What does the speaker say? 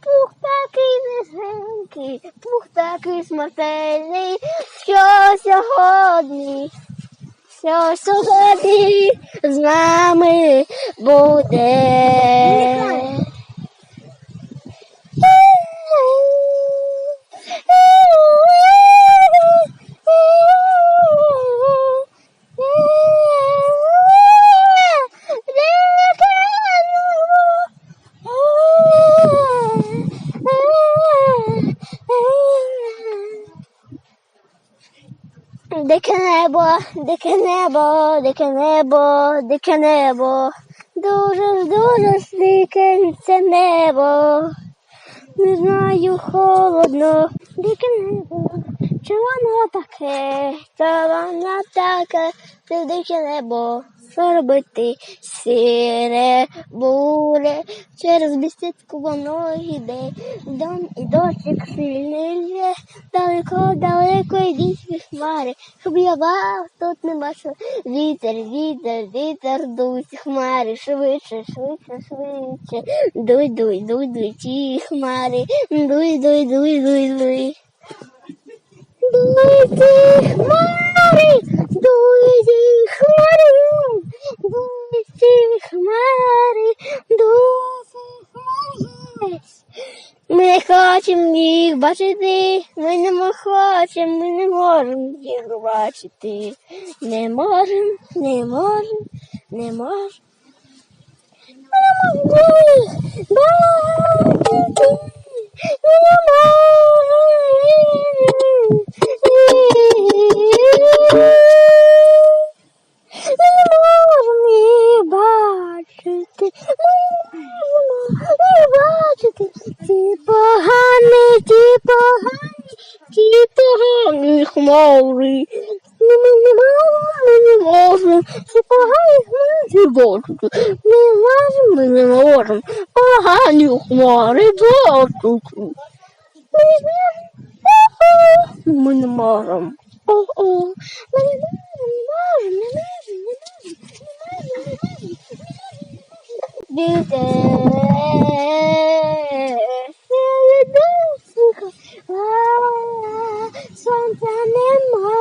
пух такий низенький, пух такий смертельний, що сьогодні, що сьогодні з нами буде. Дике небо, дике небо, дике небо, дике небо, дуже, дуже дике це небо. Не знаю, холодно, дике небо, чи воно таке, Та воно таке, це дике небо. Що робити? Сіре, буре, через бістецьку воно йде, дом і дощик сильний лє, далеко, далеко йдіть хмари, щоб я вас тут не бачив. Вітер, вітер, вітер, дують хмари, швидше, швидше, швидше. Дуй, дуй, дуй, дуй, ті хмари, дуй, дуй, дуй, дуй, дуй. Дуй ті хмари, дуй ті хмари, дуй ті хмари. Ми не хочемо їх бачити, ми не хочемо, ми не можемо їх бачити. Не можемо, не можемо, не можемо. Ми не можемо їх бачити. Ми не можемо. Ми не можемо їх бачити. Ми не можемо їх бачити. Ті погані, ті погані, ті погані хмари. Ми не можемо, не можемо. Ті погані хмари бачити. Ми можемо, не можемо. Погані хмари бачити. Ми не можемо. О-о. Ми не можемо, не можемо, не можемо, не можемо, не можемо, не можемо. জানে মা